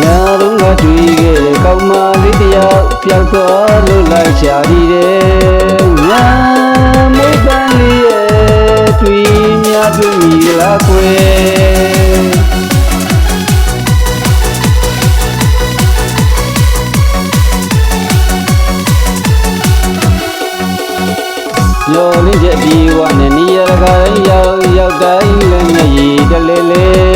ညာတော့ငါတွေ့ခဲ့ကောင်းမလေးတယောက်ပျောက်တော့လွတ်လိုက်ချာရည်တယ်ညာမိတ်ပန်းလေးရဲ့တွေ့များတွေ့မိလားကွယ်ယောလင်းချက်ဒီဝနဲ့နီရကတိုင်းရောက်ရောက်တိုင်းလည်းမျက်ရည်တလေလေ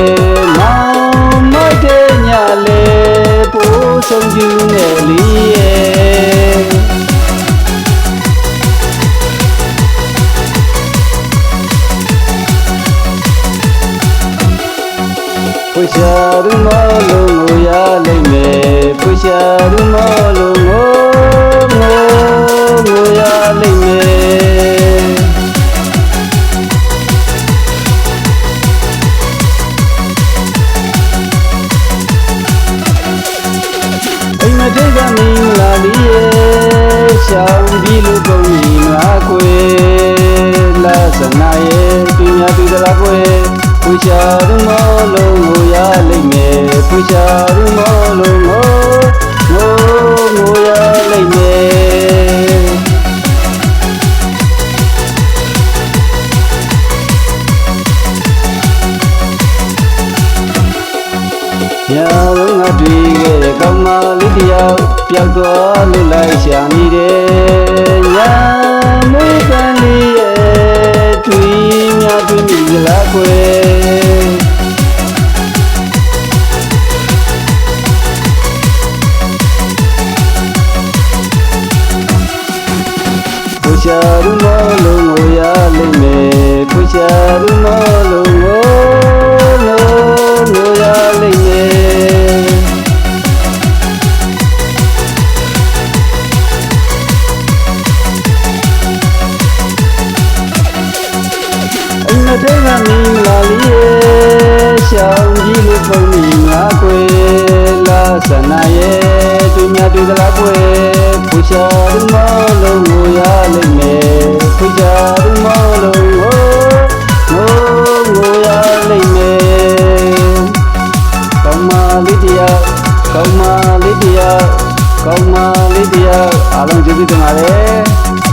ပိုးဆုံးကျူးနဲ့လီရဲ့ပွ အိမ်မထိတ်ကမင်းလာလီရဲ့ရှောင်းပြီးလို့ပုံရင်လားကွယ်လာစနာရဲ့သူများသူတလားကွယ်ပူချာရမလုံးကိုရလိမ့်မယ်ပူချာရမလုံး ညာလုံးငါတွေ့ခဲ့တဲ့ကောင်းမလေးတယောက်ပျောက်သွားလို့လိုက်ရှာနေတယ်ညာမွေးပန်းလေးရဲ့တွေ့များတွေ့မိကြလားကွယ်ပူရှာရမလုံးကိုရလိမ့်မယ်ပူရှာရမလုံးကို မ်မထဲကမင်းလာလီရဲ့ရှောင်းကြီးလို့ပုံနေငါကွယ်လာစနာရဲ့သူများသူသလားကွယ်ဖူရှာရမလုံးကိုရလိမ့်မယ်ဖူရှာရမလုံးကိုငိုငိုရလိမ့်မယ်ကောင်းမလေးတယောက်ကောင်းမလေးတယောက်ကောင်းမလေးတယောက်အားလုံးကျေးဇူးတင်ပါတယ်